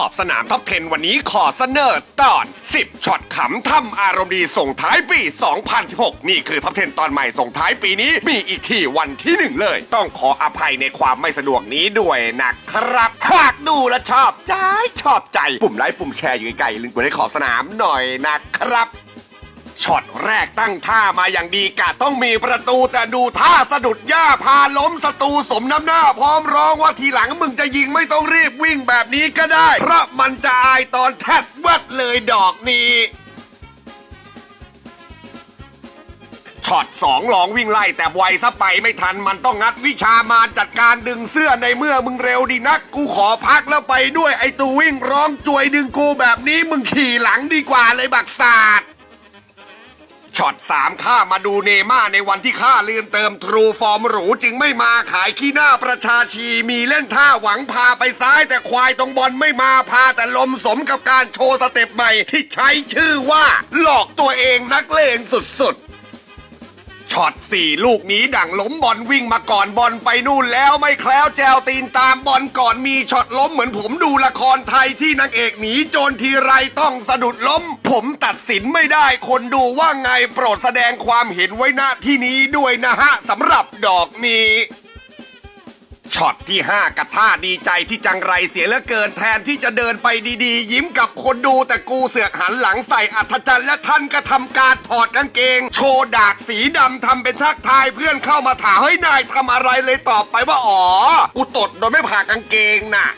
อบสนามท็อป 10 วันนี้ขอเสนอตอน 10ช็อตขำทำอารมณ์ดีส่งท้ายปี 2016 นี่คือท็อป 10 ตอนใหม่ส่งท้ายปีนี้มีอีกที่วันที่หนึ่งเลย ต้องขออภัยในความไม่สะดวกนี้ด้วยนะครับ หากดูและชอบใจชอบใจ ปุ่มไลค์ปุ่มแชร์อยู่ไกลๆลืมกดให้ขอบสนามหน่อยนะครับ ช็อตแรกตั้งท่ามาอย่างดีกะต้องมีประตูแต่ดูท่าสะดุดหญ้าพาล้มศัตรูสมน้ำหน้า พร้อมร้องว่าทีหลังมึงจะยิงไม่ต้องรีบวิ่งแบบนี้ก็ได้ เพราะมันจะอายตอนแทดวัดเลยดอกนี้ช็อตสองลองวิ่งไล่แต่ไวซะไปไม่ทันมันต้องงัดวิชามาจัดการดึงเสื้อในเมื่อมึงเร็วดีนัก กูขอพักแล้วไปด้วยไอตูวิ่งร้องจวยดึงกูแบบนี้มึงขี่หลังดีกว่าเลยบักศาสตร์ ช็อตสามข้ามาดูเนม่าในวันที่ข้าลืมเติมทรูฟอร์มหรูจึงไม่มาขายขี้หน้าประชาชีมีเล่นท่าหวังพาไปซ้ายแต่ควายตรงบอลไม่มาพาแต่ลมสมกับการโชว์สเต็ปใหม่ที่ใช้ชื่อว่า หลอกตัวเองนักเลงสุดๆ ช็อตสี่ลูกนี้ดังล้มบอลวิ่งมาก่อนบอลไปนู่นแล้วไม่แคล้วแจวตีนตามบอลก่อนมีช็อตล้มเหมือนผมดูละครไทยที่นางเอกหนีโจรทีไรต้องสะดุดล้ม ผมตัดสินไม่ได้คนดูว่าไงโปรดแสดงความเห็นไว้ณที่นี้ด้วยนะฮะสำหรับดอกนี้ ช็อตที่ 5 กับท่าดีใจที่จังไรเสียเหลือเกินแทนที่จะเดินไปดีๆ ยิ้มกับคนดูแต่กูเสือกหันหลังใส่อัธจันทร์และท่านก็ทำการถอดกางเกง โชว์ดากสีดำทำเป็นทักทายเพื่อนเข้ามาถามเฮ้ยนายทำอะไรเลยตอบไปว่าอ๋อกูตดโดยไม่ผ่ากางเกงน่ะ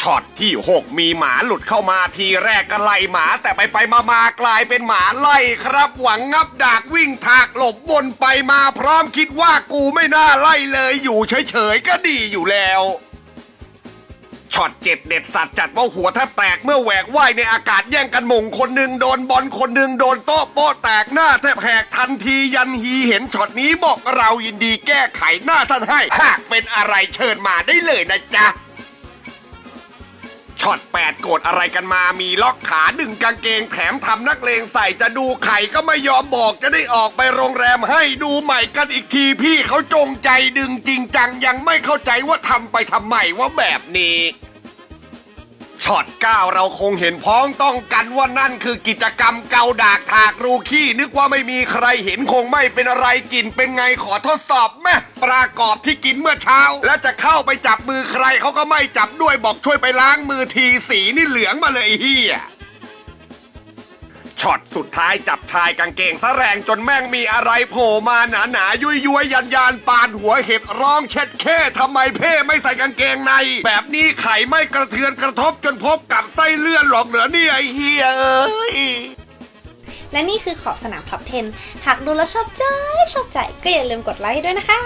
ช็อตที่ 6 มีหมาหลุดเข้ามาทีแรกก็ไล่หมา แต่ไปไปมามากลายเป็นหมาไล่ครับ หวังงับดากวิ่งถากหลบวนไปมาพร้อมคิดว่ากูไม่น่าไล่เลยอยู่เฉยๆก็ดีอยู่แล้วช็อตเจ็ดเด็ดสัตว์จัดว่าหัวแทบแตกเมื่อแหวกว่ายในอากาศแย่งกันมงคนหนึ่งโดนบอลคนหนึ่งโดนโต๊ะโป๊ะแตกหน้าแทบแหกทันทียันฮีเห็นช็อตนี้บอกเรายินดีแก้ไขหน้าท่านให้ หากเป็นอะไรเชิญมาได้เลยนะจ๊ะ ช็อตแปดโกรธอะไรกันมามีล็อกขาดึงกางเกงแถมทำนักเลงใส่จะดูไข่ก็ไม่ยอมบอกจะได้ออกไปโรงแรมให้ดูใหม่กันอีกทีพี่เขาจงใจดึงจริงจังยังไม่เข้าใจว่าทำไปทำไมว่าแบบนี้ ช็อตเก้าเราคงเห็นพ้องต้องกันว่านั่นคือกิจกรรมเกาดากถากรูขี้ นึกว่าไม่มีใครเห็นคงไม่เป็นอะไรกินเป็นไงขอทดสอบแม่ปรากอบที่กินเมื่อเช้า และจะเข้าไปจับมือใครเขาก็ไม่จับด้วยบอกช่วยไปล้างมือทีสีนี่เหลืองมาเลยเฮีย ช็อตสุดท้ายจับชายกางเกงซะแรงจนแม่งมีอะไรโผล่มาหนาหนาๆยุยยุยยันยานปานหัวเห็ดร้องเช็ดแค่ทำไมเพ่ไม่ใส่กางเกงใน แบบนี้ไข่ไม่กระเทือนกระทบจนพบกับไส้เลื่อนหรอกเหนือนี่ไอเฮียเอ้ยและนี่คือขอบสนามท็อป 10 หากดูแล้วชอบใจชอบใจก็อย่าลืมกดไลค์ด้วยนะคะ